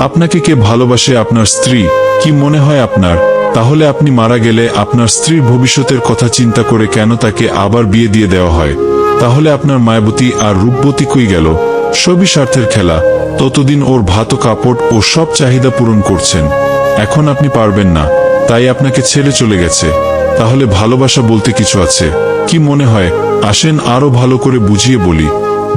আপনাকে কে ভালোবাসে আপনার স্ত্রী? কি মনে হয় আপনার? তাহলে আপনি মারা গেলে আপনার স্ত্রীর ভবিষ্যতের কথা চিন্তা করে কেন তাকে আবার বিয়ে দিয়ে দেওয়া হয়? তাহলে আপনার মায়াবতী আর রূপবতী কই গেল? সবই স্বার্থের খেলা। ততদিন ওর ভাত কাপড় ও সব চাহিদা পূরণ করছেন। এখন আপনি পারবেন না। তাই আপনাকে ছেড়ে চলে গেছে। তাহলে ভালোবাসা বলতে কিছু আছে। কি মনে হয়? আসেন আরও ভালো করে বুঝিয়ে বলি।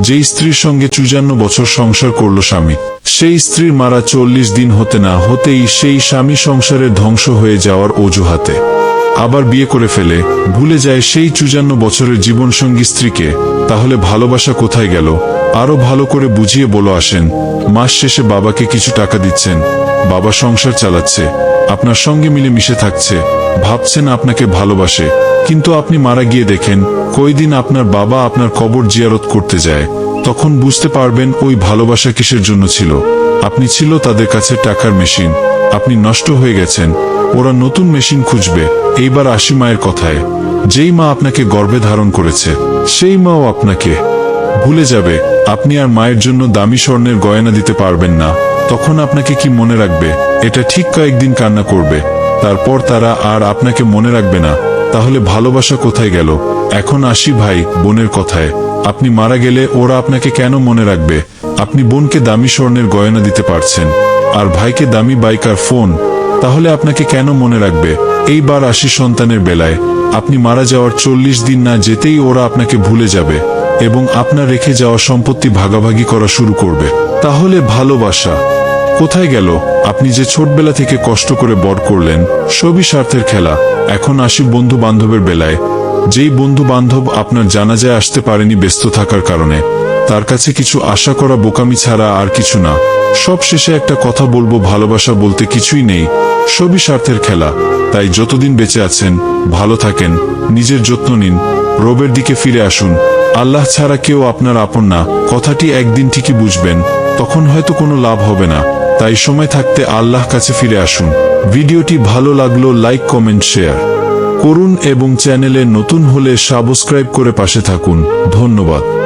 যেই স্ত্রীর সঙ্গে চুজান্ন বছর সংসার করল স্বামী, সেই স্ত্রীর মারা চল্লিশ দিন হতে না হতেই সেই স্বামী সংসারের ধ্বংস হয়ে যাওয়ার অজুহাতে। আবার বিয়ে করে ফেলে, ভুলে যায় সেই চুজান্ন বছরের জীবনসঙ্গী স্ত্রীকে, তাহলে ভালোবাসা কোথায় গেল? আরও ভালো করে বুঝিয়ে বলো আসেন, মাস শেষে বাবাকে কিছু টাকা দিচ্ছেন, বাবা সংসার চালাচ্ছে আপনার সঙ্গে মিলে মিশে থাকছে, ভাবছেন আপনাকে ভালোবাসে, কিন্তু আপনি মারা গিয়ে দেখেন, কয়দিন আপনার বাবা আপনার কবর জিয়ারত করতে যায়, তখন বুঝতে পারবেন ওই ভালোবাসা কিসের জন্য ছিল। আপনি ছিল তাদের কাছে টাকার মেশিন, আপনি নষ্ট হয়ে গেছেন, ওরা নতুন মেশিন খুঁজবে, এইবার আসি মায়ের কথায়, যেই মা আপনাকে গর্ভে ধারণ করেছে, সেই মাও আপনাকে। ভুলে যাবে, আপনি আর মায়ের জন্য দামি স্বর্ণের গয়না দিতে পারবেন না, তখন আপনাকে কি মনে রাখবে? এটা ঠিক কয়েকদিন কান্না করবে। তারপর তারা আর আপনাকে মনে রাখবে না। তাহলে ভালোবাসা কোথায় গেল? এখন আসি ভাই, বোনের কথায়। আপনি মারা গেলে ওরা আপনাকে কেন মনে রাখবে? আপনি বোনকে দামি স্বর্ণের গয়না দিতে পারছেন। আর ভাইকে দামি বাইক আর ফোন। তাহলে আপনাকে কেন মনে রাখবে? এইবার আসি সন্তানের বেলায়। আপনি মারা যাওয়ার চল্লিশ দিন না যেতেই ওরা আপনাকে ভুলে যাবে। এবং আপনার রেখে যাওয়া সম্পত্তি ভাগাভাগি করা শুরু করবে। তাহলে ভালোবাসা। কোথায় গেল? আপনি যে ছোটবেলা থেকে কষ্ট করে বড় করলেন, সবই স্বার্থের খেলা। এখন আসি বন্ধু বান্ধবের বেলায়। যেই বন্ধু বান্ধব আপনার জানাজায় আসতে পারেনি ব্যস্ত থাকার কারণে। তার কাছে কিছু আশা করা, বোকামি ছাড়া আর কিছু না। সব শেষে একটা কথা বলব, ভালোবাসা বলতে কিছুই নেই। সবই স্বার্থের খেলা। তাই যতদিন বেঁচে আছেন, ভালো থাকেন, নিজের যত্ন নিন, রবের দিকে ফিরে আসুন। আল্লাহ ছাড়া কেউ আপনার আপন না। কথাটি একদিন ঠিকই বুঝবেন, তখন হয়তো কোনো লাভ হবে না। তাই সময় থাকতে আল্লাহ কাছে ফিরে আসুন। ভিডিওটি ভালো লাগল লাইক, কমেন্ট, শেয়ার করুন এবং চ্যানেলে নতুন হলে সাবস্ক্রাইব করে পাশে থাকুন। ধন্যবাদ।